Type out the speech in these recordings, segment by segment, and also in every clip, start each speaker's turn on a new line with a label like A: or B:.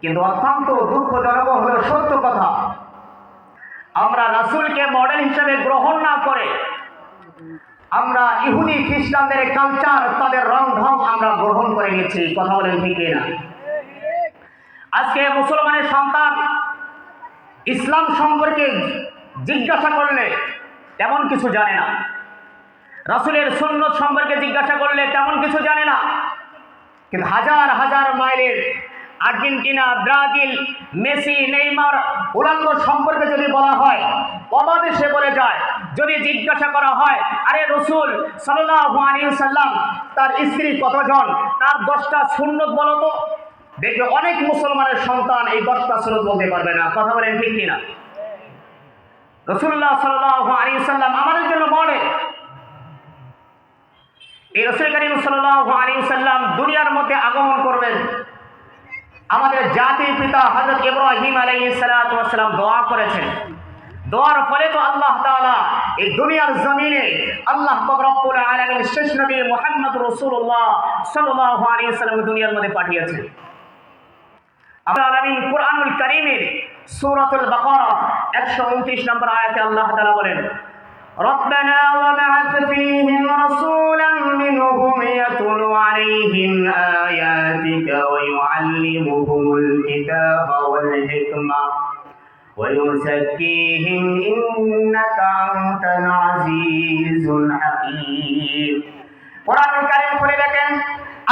A: কিন্তু অত্যন্ত দুঃখজনক হলো সত্য কথা। আমরা রাসূলকে মডেল হিসেবে গ্রহণ না করে আমরা ইহুদি খ্রিস্টানদের কালচার তাদের রং ঢং আমরা গ্রহণ করে নিয়েছি। কথা বলেন ঠিক না আজকে মুসলমানের সন্তান ইসলাম সম্পর্কে জিজ্ঞাসা করলে তেমন কিছু জানে না। রাসূলের সুন্নত সম্পর্কে জিজ্ঞাসা করলে তেমন কিছু জানে না। কিন্তু হাজার হাজার মাইলের আর্জেন্টিনা, ব্রাজিল, মেসি, নেইমার উলাঙ্গ সম্পর্কে যদি বলা হয়, অবাধে সে বলে যায়, যদি জিজ্ঞাসা করা হয়, আরে রসুল সাল্লাম, তার স্ত্রী কতজন? তার দশটা সুন্নত বলো তো। দেখবে অনেক মুসলমানের সন্তান এই দশটা সুন্নত বলতে পারবে না। কথা বলেন ঠিক কিনা? রসুল্লাহ সাল্লাল্লাহু আলাইহি সাল্লাম আমাদের জন্য মডেল এই রসুল করিম সাল্লাম দুনিয়ার মধ্যে আগমন করবেন। আমাদের জাতির পিতা হজরত ইব্রাহিম আলী সালাম দোয়া করেছেন। দোয়ার ফলে তো আল্লাহ তালা এই দুনিয়ার জমিনে আল্লাহ শেষ নবী মোহাম্মদ রসুল্লাহ সাল্লাহ দুনিয়ার মধ্যে পাঠিয়েছেন। আলমিন করিমের সুরতুল একশো উনত্রিশ নম্বর আয়াতে আল্লাহ তালা বলেন ويزكيهم إنك أنت العزيز الحكيم কোরআন কারীম খুলে দেখেন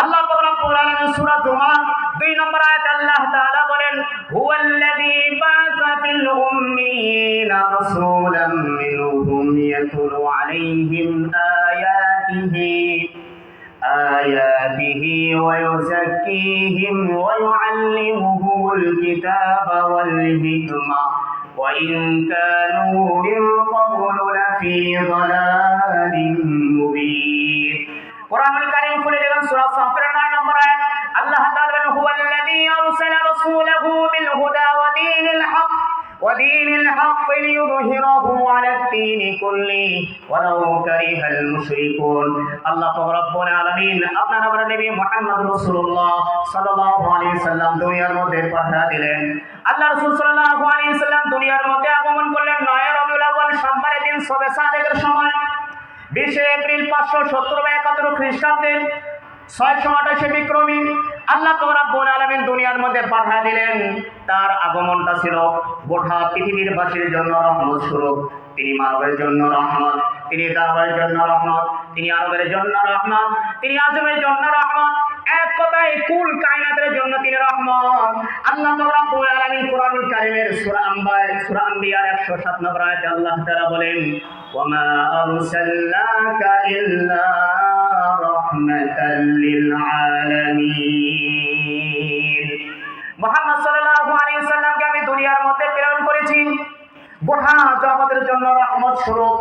A: আল্লাহ পাক রব্বুল আলামিন সূরা জুমার দুই নম্বর আয়াতে আল্লাহ তাআলা বলেন হুয়াল্লাযী বা'সা ফিল উম্মিয়িনা রাসূলাম মিনহুম ইয়াতলু আলাইহিম আয়াতিহি آياته ويزكيهم ويعلمهم الكتاب والحكمة وإن كانوا من قبل لفي ضلال مبين. قرآن الكريم كل لغن سورة صافر نمبر آيات الله تعالى هو الذي أرسل رسوله بال ودين الحق ليظهره على الدين كله ولو كره المشركون الله رب العالمين আপনার আমার নবী মুহাম্মদ রাসূলুল্লাহ সাল্লাল্লাহু আলাইহি সাল্লাম দুনিয়ার মধ্যে পাঠা দিলেন আল্লাহ রাসূল সাল্লাল্লাহু আলাইহি সাল্লাম দুনিয়ার মধ্যে আগমন করলেন 9 রবিউল আউয়াল সোমবারের দিন সবে সাদেকের সময় বিশে এপ্রিল পাঁচশো সত্তর বা একাত্তর খ্রিস্টাব্দে ছয়শো আঠাশে বিক্রমী আল্লাহ রাব্বুল আলামিন দুনিয়ার মধ্যে পাঠা দিলেন। তার আগমনটা ছিল গোটা পৃথিবীর বাসীর জন্য রহমত স্বরূপ। তিনি মানবের জন্য রহমত, তিনি দানবের জন্য রহমত, তিনি আরবের জন্য রহমত, তিনি আজমের জন্য রহমত। এক কথায় কুল কায়নাতের জন্য তিনি রহমত। আল্লাহ রাব্বুল আলামিন কোরআনুল কারীমের সূরা আম্বায় সূরা আম্বিয়ার 107 নম্বর আয়াতে আল্লাহ তাআলা বলেন ওয়ামা আরসালনাকা ইল্লা সাল্লামকে আমি দুনিয়ার মধ্যে প্রেরণ করেছি। গোটা জগতের জন্য রহমত স্বরূপ।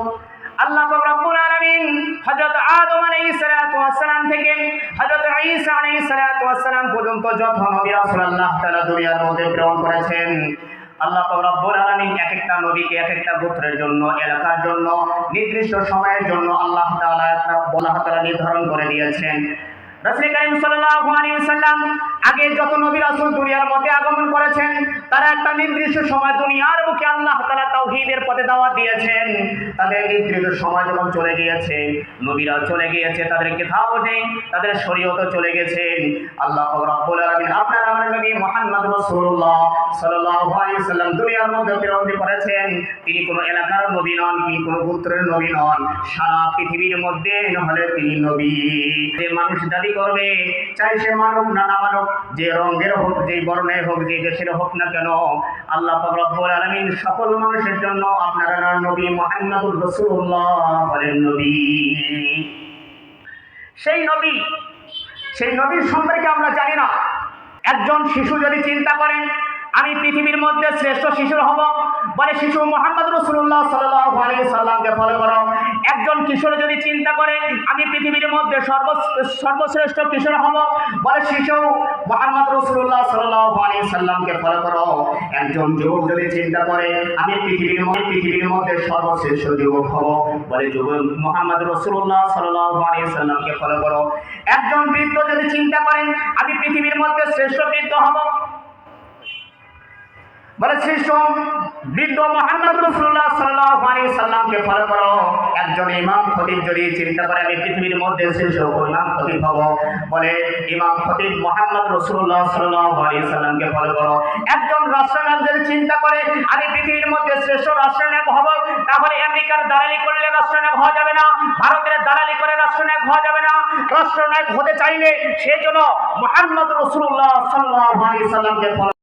A: আল্লাহ রব্বুল আলামিন হযরত আদম আলাইহিস সালাতু ওয়াস সালাম থেকে হযরত ঈসা আলাইহিস সালাতু ওয়াস সালাম পর্যন্ত যত নবী রাসূল আল্লাহ তাআলা দুনিয়ার মধ্যে প্রেরণ করেছেন আল্লাহ রব্বুল আলমিন এক একটা নদীকে এক একটা গোত্রের জন্য, এলাকার জন্য, নির্দিষ্ট সময়ের জন্য আল্লাহ তালা তাআলা নির্ধারণ করে দিয়েছেন। আগে যত দুনিয়ার আগমন করেছেন, তারা একটা নির্দিষ্ট সময় দুনিয়ার আল্লাহ পথে দিয়েছেন। তাদের নির্দিষ্ট সময় যখন চলে গিয়েছে নবীরা চলে গিয়েছে ওঠে তাদের চলে গেছে। আল্লাহ আপনার আমার নবী দুনিয়ার মধ্যে করেছেন। তিনি কোনো এলাকার নবী নন, তিনি কোনো গোত্রের নবী নন। সারা পৃথিবীর মধ্যে হলে তিনি নবী। যে মানুষ দাবি করবে চাই সে মানুক না না মানুক যে রঙের হোক, যে বর্ণের হোক, যে দেশের হোক না কেন, আল্লাহ রব্বুল আলামিন সকল মানুষের জন্য আপনারা নবী মোহাম্মদুল রসুল্লাহ বলেন নবী। সেই নবী, সেই নবীর সম্পর্কে আমরা জানি না। একজন শিশু যদি চিন্তা করেন আমি পৃথিবীর মধ্যে শ্রেষ্ঠ শিশুর হব। বলে শিশু মোহাম্মদ রসুল্লাহ সাল্লামকে ফলো করো। একজন কিশোর যদি চিন্তা করে, আমি পৃথিবীর মধ্যে সর্ব সর্বশ্রেষ্ঠ কিশোর হব, বলে শিশু মোহাম্মদ রসুল্লাহ সাল্লাল্লাহু আলাইহি সাল্লামকে ফলো করো। একজন যুবক যদি চিন্তা করে, আমি পৃথিবীর মধ্যে পৃথিবীর মধ্যে সর্বশ্রেষ্ঠ যুবক হব, বলে যুবক মোহাম্মদ রসুল্লাহ সাল্লাল্লাহু আলাইহি সাল্লামকে ফলো করো। একজন বৃদ্ধ যদি চিন্তা করেন, আমি পৃথিবীর মধ্যে শ্রেষ্ঠ বৃদ্ধ হব চিন্তা করে, আমি পৃথিবীর মধ্যে শ্রেষ্ঠ ইমাম খতিব হব। বলে, ইমাম রাষ্ট্রনায়ক হব, তাহলে আমেরিকার দালালি করলে রাষ্ট্রনায়ক হওয়া যাবে না, ভারতের দালালি করে রাষ্ট্রনায়ক হওয়া যাবে না। রাষ্ট্রনায়ক হতে চাইলে সেই জন্য মোহাম্মদ রসুল্লাহ আলাইহি সাল্লামকে ফলো